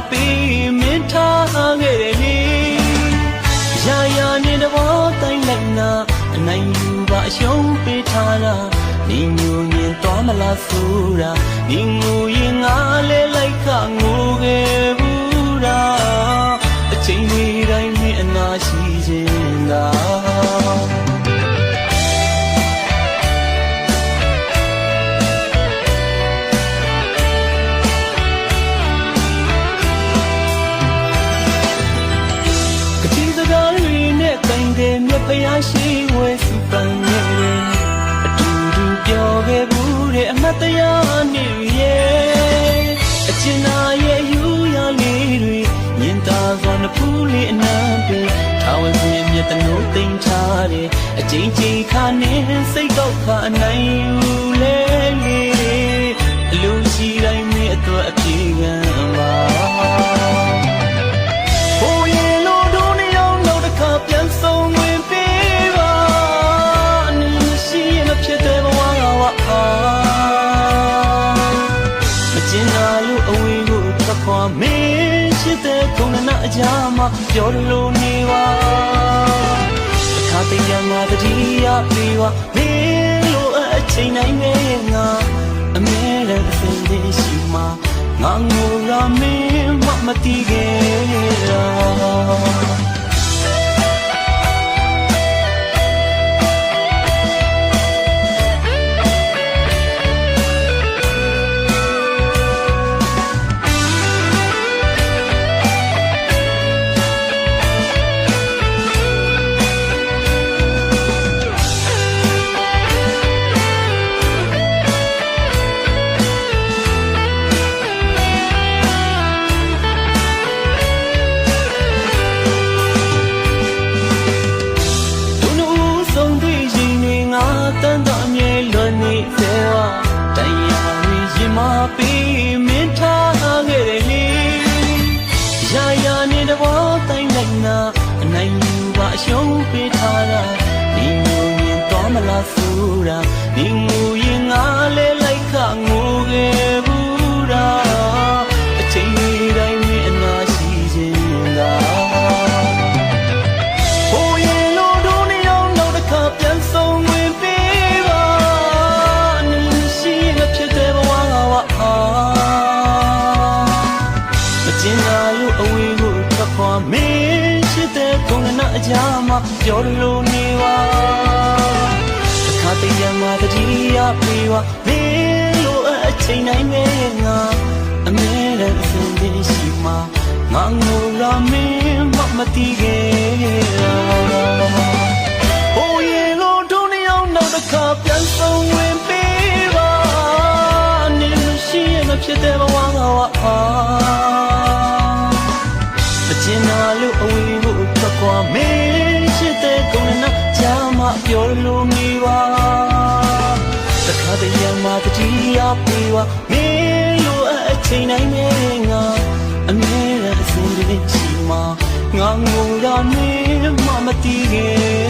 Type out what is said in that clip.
မာပေးမင်းထားခဲ့တယ်လေရာရာနဲ့တဘောတိုင်းလိုက်နာအနိုင်ယူပါအရှုံးပေးထားတာနေညူရင်သွားမလားဆိုတာနေငိုရင်ငါ င်တယ်မြတ်ဖျားရှိဝဲစုပန်နေတယ်အတူတူပြောခဲ့ဘူးတဲ့အမတ်တရားနေရဲ့အကျဉ်းသားရဲ့ယူရလေးတွေမြင်သာစွာနှဖူးလေးအနံပေထာဝရမြတ်တနိုးသိမ့်ထားတယ်အကျဉ်းချင်းခါနေစိတ်ကောက်ခါအနိုင်ယူ ခွာမင်းရှိတဲ့ခုနနာအကြာမှာပြောလို့နေပါအခါတည်းရမှာတတိယပြီးပါမင်းလိုအချိန်တိုင်းနဲ့ငါအမြဲတမ်းအစဉ်တည်းရှိမှာငါငိုရမင်းမမတီးခဲ့တာ ပေးမင်းထားခဲ့တယ်လေရာရာနဲ့တဘောတိုင်းလိုက်နာအနိုင်ယူပါအရှုံးပေးထားတာဒီငိုရင်တော့မလားဆိုတာဒီငိုရင်ငါလဲ ကျင်နာလို့အဝေးကိုထွက်ခွာမင်းရှိတဲ့ခုနနာအကြာမှာပြောလို့နေပါတစ်ခါတည်းရမှာတတိယပြေပါမင်းလိုအချိန်တိုင်းနဲ့ငါအမြဲတမ်းအစဉ်တည်းရှိမှာငါငိုရမင်းမမတီးခဲ့တာဟိုရင်လိုတို့နေအောင်နောက်တစ်ခါပြန်ဆောင်ဝင်ပေးပါနေမရှိရမဖြစ်တဲ့ဘဝကဝ ချိန်တိုင်းနဲ့ငါအမြဲတမ်းအစဉ်တည်းချီမှာငါငိုရမင်းမမတီးခဲ့တာ